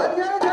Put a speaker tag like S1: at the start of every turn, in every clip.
S1: அதிகாரம்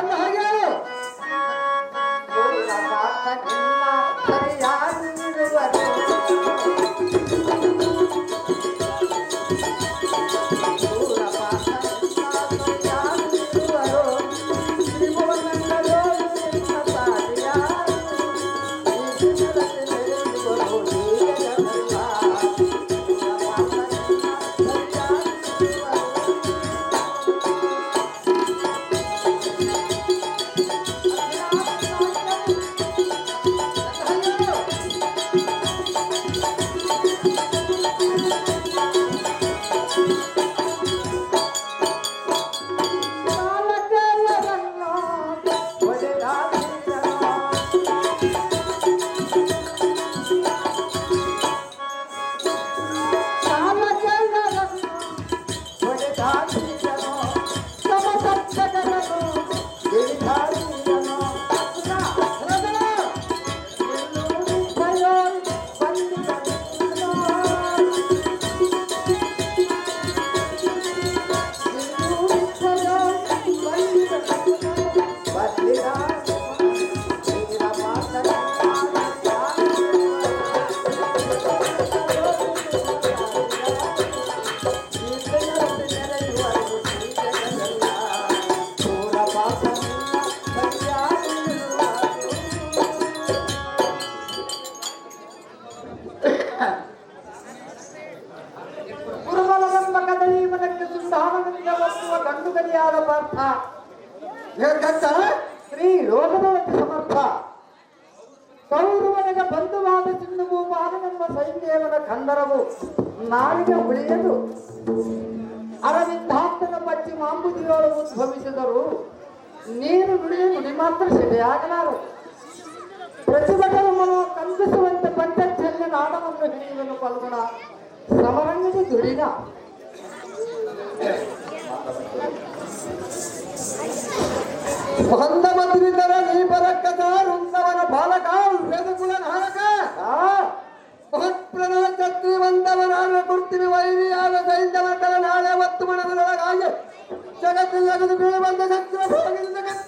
S1: ಗಡಿಯಾದ ಪಾರ್ಥ.
S2: ಗಂಟ?
S1: ಶ್ರೀ ರೋಗದವತಿ ಸಮರ್ಥ. ಕೌರವನಿಗೆ ಬಂಧುವಾದ ಚಿನ್ನಭೂಪಾನನೆಂಬ ಸೈನ್ಯೇವನ ಕಂದರವು ನಾಳಿಗೆ ಉಳಿಯದು. ಅರವಿಂದಾಂತನ ಪಚ್ಚಿ ಮಾಂಬುದಿಯೊಳಗೆ ಉದ್ಭವಿಸಿದರು. ನೀರು ನುಡಿಯಲು ನುಡಿ ಮಾತ್ರ ಸೆಲೆಯಾಗಲಾರದು ಪ್ರತಿಭಟನೆ ಮನೋ ಕಂಪಿಸುವಂತೆ ಪಂಚಚಲ್ಯ ನಾಡವನ್ನು ಹಿಡಿಯುವನು ಪಲ್ಗುಣ ಸಮರಂಗದ ದುಡಿದ
S2: ಬಂದ ಬಂದಿದ್ದರ ನೀ ಬರಕ್ಕದ ವೃಂದವನ ಬಾಲಕ ವೇದಕುಲ ನಾಯಕ ಮಹತ್ಪ್ರಣ ಛತ್ರಿ ಬಂದವನಾದ ಕೊಡ್ತೀವಿ ವೈರಿಯಾದ ಸೈನ್ಯವತರ ನಾಳೆ ಒತ್ತು ಮನದೊಳಗಾಗಿ ಜಗತ್ತಿನ ಜಗದು ಬೀಳು ಬಂದ ಶಸ್ತ್ರ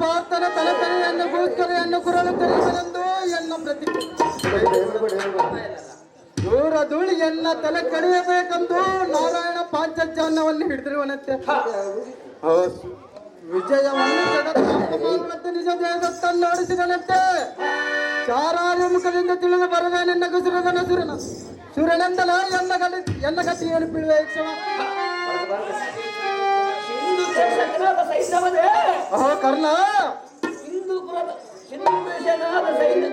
S2: ಪಾರ್ಥನ ತಲತನೆಯನ್ನು ಭೂಸ್ತನೆಯನ್ನು ಕುರಳು ಕರೆಯುವನೆಂದು ಎನ್ನ ಪ್ರತಿ ದೂರ ಧೂಳಿ ಎನ್ನ ತಲೆ ಕಡಿಯಬೇಕೆಂದು ನಾರಾಯಣ ಪಾಂಚಜನ್ಯವನ್ನು ಹಿಡಿದಿರುವನಂತೆ. ವಿಜಯವನ್ನು ನಿಜ ದೇವದತ್ತನ್ನಾಡಿಸಿದನಂತೆ ಚಾರಾರು ಮುಖದಿಂದ ತಿಳಿದು ಬರದ ನಿನ್ನ ಗುಸುರದನ ಸುರನ. ಸುರನೆಂದಲ ಎನ್ನ ಕಲಿ ಎನ್ನ ಗತಿ ಏನು ಬೀಳುವೆ ಅಹೋ ಕರ್ಣ!
S3: ಸಿಂಧುಪುರದ ಸಿಂಧುಪುರೇಶನಾದ ಸೈನ್ಯ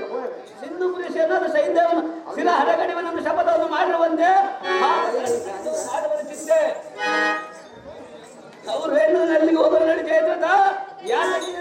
S3: ಸಿಂಧುಪುರೇಶನಾದ ಸೈನ್ಯವನ್ನು ಶಿರ ಹರಗಡಿವನನ್ನು ಶಪಥವನ್ನು ಮಾಡಿರುವಂತೆ ಮಾಡುವ ಚಿಂತೆ. ಅವರು ಹೆಣ್ಣು ಅಲ್ಲಿಗೆ ಹೋಗಲು ಇದ್ರದ ಯಾಕೆ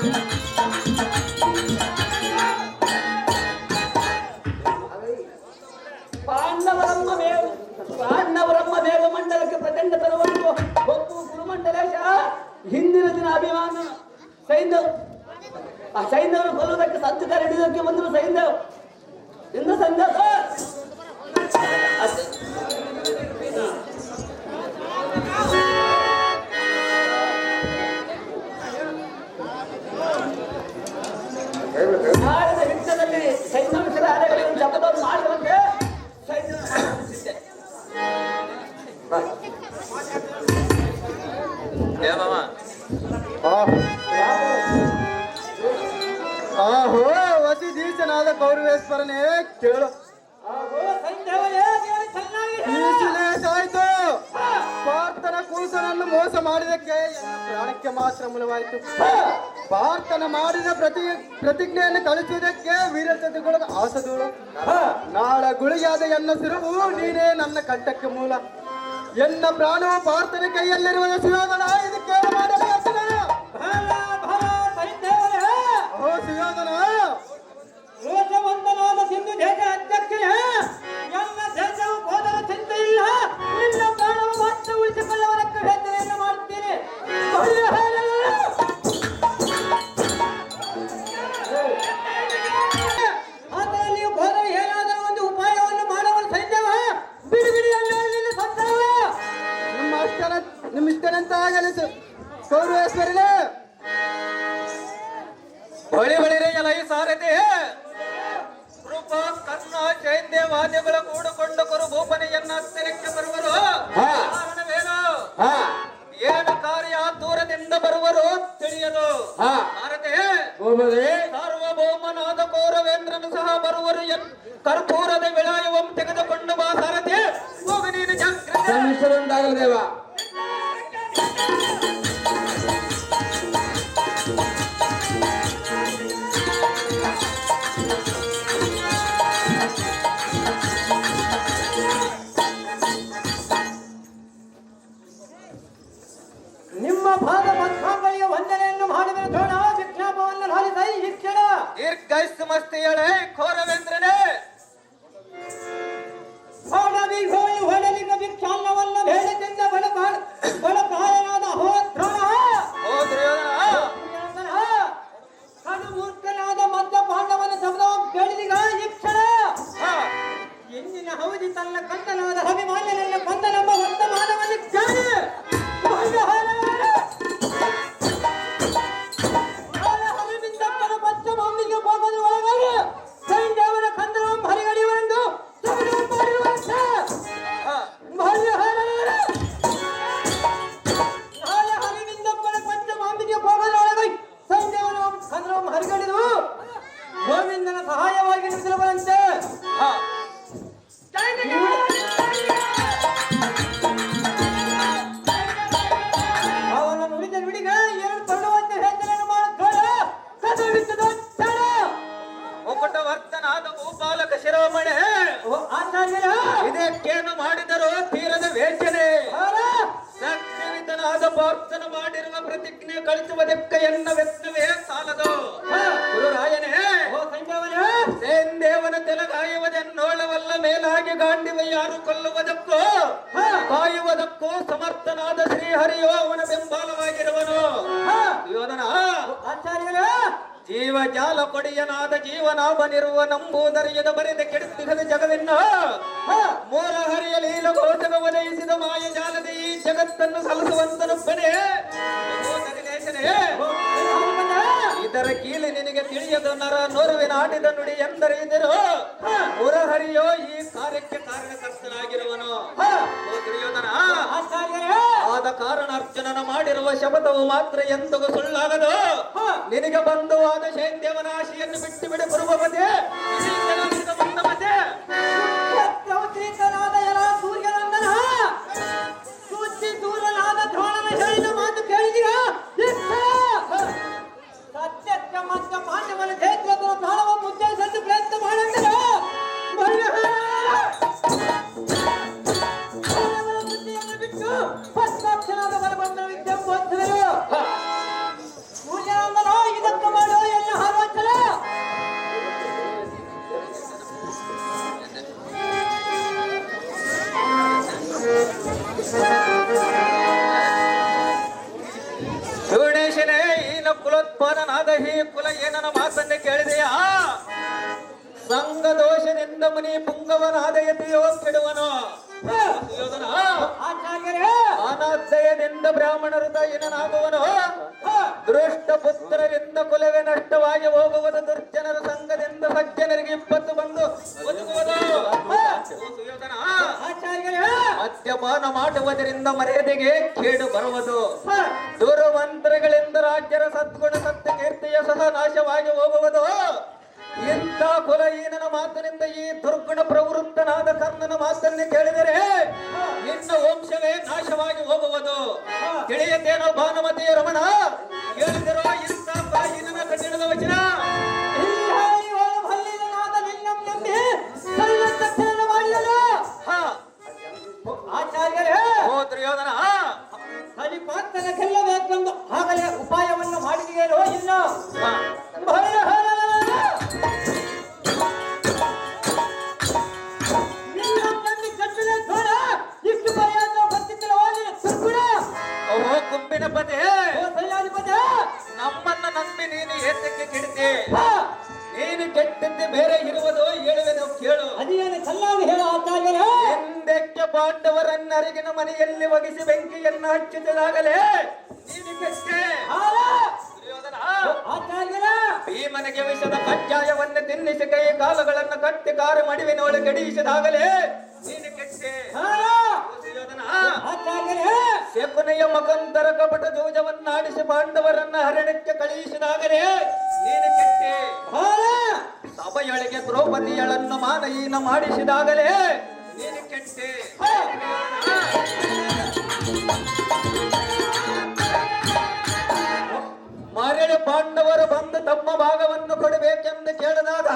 S2: Thank you. ಮೋಸ ಮಾಡಿದಕ್ಕೆ ಎನ್ನ ಪ್ರಾಣಕ್ಕೆ ಮಾತ್ರ ಮೂಲವಾಯಿತು. ಪಾರ್ಥನ ಮಾಡಿದ ಪ್ರತಿ, ಪ್ರತಿಜ್ಞೆಯನ್ನು ಕಳಿಸುವುದಕ್ಕೆ ವೀರತಗಳು ಆಸದೂಳು. ನಾಳೆ ಗುಳಿಯಾದ ಎನ್ನ ಸಿರುವು ನೀನೇ ನನ್ನ ಕಂಠಕ್ಕೆ ಮೂಲ. ಎನ್ನ ಪ್ರಾಣವು ಪಾರ್ಥನ ಕೈಯಲ್ಲಿರುವ ಸುಯೋಧನ ಇದಕ್ಕೆ
S4: ಬಳಿ ಬಳಿರೆ ಎಲೈ ಸಾರಥಿ. ಕೃಪ ಕರ್ಣ ಜೈಂದೇವಾದಿಗಳ ಕೂಡಿಕೊಂಡು ಕುರು ಭೂಪನೆಯನ್ನ ಹತ್ತಿರಕ್ಕೆ ಬರುವರು. ಕಾರಣವೇನು? ಏನು ಕಾರ್ಯ ದೂರದಿಂದ ಬರುವರು ತಿಳಿಯದು. ಸಾರಥಿ. ಸಾರ್ವಭೌಮನಾದ ಕೌರವೇಂದ್ರನು ಸಹ ಬರುವರು ಎನ್ ಕರ್ಪೂರದ ವಿಳಾಯವಂ ತೆಗೆದುಕೊಂಡು ಬಾ ಸಾರಥಿ. ಹೋಗು ನೀನು ಜಾಗ್ರತೆ.
S5: ನಿಮ್ಮ
S4: ದೀರ್ಘಾಯುಸ್ಸು ಮಸ್ತಿಯಳೆ ಕೌರವೇಂದ್ರನೇ
S5: ಹೊಡವಿ
S4: ಮೇಲಾಗಿ ಗಾಂಡಿವ ಯಾರು ಕೊಲ್ಲುವುದಕ್ಕೋ ಕಾಯುವುದಕ್ಕೂ ಸಮರ್ಥನಾದ ಶ್ರೀಹರಿಯೋ ಅವನ ಬೆಂಬಲವಾಗಿರುವನು ಯೋಧನ
S5: ಆಚಾರ್ಯರ.
S4: ಜೀವ ಜಾಲ ಕೊಡಿಯನಾದ ಜೀವನಾಮನಿರುವ ನಂಬುವುದರಿಯದ ಬರೆದ ಕೆಡಿಸಿದ ಜಗವಿನ್ನ ಮೂಲ ಹರಿಯ ಲೀಲ ಘೋಷಗ ಒದಯಿಸಿದ ಮಾಯ ಜಾಲದ ಈ ಜಗತ್ತನ್ನು ಸಲ್ಲಿಸುವಂತನೊಬ್ಬನೇ. ಇದರ ಕೀಲಿ ನಿನಗೆ ತಿಳಿಯದ ನರ ನೋರುವಿನ ಆಡಿದ ನುಡಿ ಎಂದರೆ ಇದರು. ಹರಿಯೋ ಈ ಕಾರ್ಯಕ್ಕೆ ಕಾರಣಕರ್ತನಾಗಿರುವನು. ಆದ ಕಾರಣ ಅರ್ಜುನನ ಮಾಡಿರುವ ಶಪಥವು ಮಾತ್ರ ಎಂದಿಗೂ ಸುಳ್ಳಾಗದು. ನಿನಗೆ ಬಂಧುವಾದ ಶೈತ್ಯವನ ಆಶೆಯನ್ನು ಬಿಟ್ಟು ಬಿಡು
S5: ಸತ್ಯವತೀತನಾದ
S4: ಅಪ್ಪನಾದ ಕುಲ ಏನನ ಮಾತನ್ನೇ ಕೇಳಿದೆಯಾ? ಸಂಘ ದೋಷದಿಂದ ಮುನಿ ಪುಂಗವನಾದ ಯತಿಯೋ ಕೆಡುವನು ಅನಾದಯದಿಂದ ಬ್ರಾಹ್ಮಣರು ಏನನಾಗುವನು ದೃಷ್ಟ ಪುತ್ರರಿಂದ ಕುಲವೇ ನಷ್ಟವಾಗಿ ಹೋಗುವುದು ದುರ್ಜನರ ಸಂಘದಿಂದ ಸಜ್ಜನರಿಗೆ ಇಪ್ಪತ್ತು ಬಂದು ಮದ್ಯಪಾನ ಮಾಡುವುದರಿಂದ ಮರ್ಯಾದೆಗೆ ಕೇಡು ಬರುವುದು. ದುರ್ಮಂತ್ರಗಳಿಂದ ರಾಜ್ಯರ ಸದ್ಗುಣ ಸತ್ಯ ಕೀರ್ತಿಯ ಸಹ ನಾಶವಾಗಿ ಹೋಗುವುದು. ಇಂಥ ಕುಲಹೀನನ ಮಾತಿನಿಂದ ಈ ದುರ್ಗುಣ ಪ್ರವೃತ್ತನಾದ ಕರ್ಣನ ಮಾತನ್ನು ಕೇಳಿದರೆ ನಿನ್ನ ವಂಶವೇ ನಾಶವಾಗಿ ಹೋಗುವುದು. ತಿಳಿಯತೇನೋ ಭಾನುಮತಿಯ ರಮಣ? ಕೇಳಿದರೋ
S1: ಸೈನ್ಯಾಧಿಪತಿ
S4: ನಮ್ಮನ್ನ ನಂಬಿ ನೀನು ಏತಕ್ಕೆ ಕೆಡ್ತಿ.
S1: ಹಾ.
S4: ನೀನು ಕೆಟ್ಟದ್ದೆ ಬೇರೆ ಇರುವುದು ಹೇಳುವೆನು ಕೇಳು.
S1: ಅದೇನು ಕಲ್ಲಾಗಿ ಹೇಳ
S4: ಪಾಂಡವರನ್ನ ಅರಿಗಿನ ಮನೆಯಲ್ಲಿ ಒಗಿಸಿ ಬೆಂಕಿಯನ್ನು ಹಚ್ಚಿದಾಗಲೇ ನೀನು ಕೆಟ್ಟೆ. ಭೀಮನಿಗೆ ವಿಷದ ಕಜ್ಜಾಯವನ್ನು ತಿನ್ನಿಸಿ ಕೈ ಕಾಲುಗಳನ್ನು ಕಟ್ಟಿ ಕಾರು ಮಡಿವಿನೊಳಗೆ ಗಡಿಯಿಸಿದಾಗಲೇ ಶಕುನಿಯ ಮಕಂತರ ಕಪಟ ಜೋಜವನ್ನಾಡಿಸಿ ಪಾಂಡವರನ್ನ ಹರಣಕ್ಕೆ ಕಳುಹಿಸಿದಾಗಲೇ ನೀನು ಕೆಟ್ಟೆ. ಸಭೆಯೊಳಗೆ ದ್ರೌಪದಿಯಳನ್ನು ಮಾನಯೀನ ಮಾಡಿಸಿದಾಗಲೇ ನೀನು ಕೆಟ್ಟೆ. ಮರಳಿ ಪಾಂಡವರು ಬಂದು ತಮ್ಮ ಭಾಗವನ್ನು ಕೊಡಬೇಕೆಂದು ಕೇಳಿದಾಗ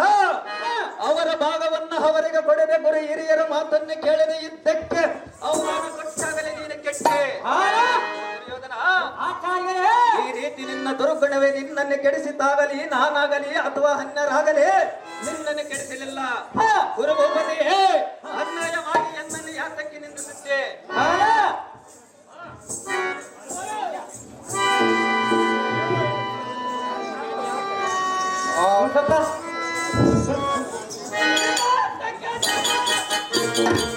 S4: ಅವರ ಭಾಗವನ್ನು ಅವರಿಗೆ ಕೊಡದೆ ಗುರು ಹಿರಿಯರ ಮಾತನ್ನು ಕೇಳದೆ ಇದ್ದಕ್ಕೆ ನೀನು ಕೆಟ್ಟೆ ದುರ್ಗುಣವೇ ನಿನ್ನನ್ನು ಕೆಡಿಸಿದ್ದಾಗಲಿ ನಾನಾಗಲಿ ಅಥವಾ ಹನ್ನರಾಗಲಿ ನಿನ್ನನ್ನು ಕೆಡಿಸಲಿಲ್ಲ. ಗುರುಭೂಪತಿಯೇ ಅನ್ಯಾಯ ಮಾಡಿ ಎನ್ನನ್ನು ಯಾತಕ್ಕೆ ನಿಂದಿಸುತ್ತೆ
S1: Thank
S2: ಆ,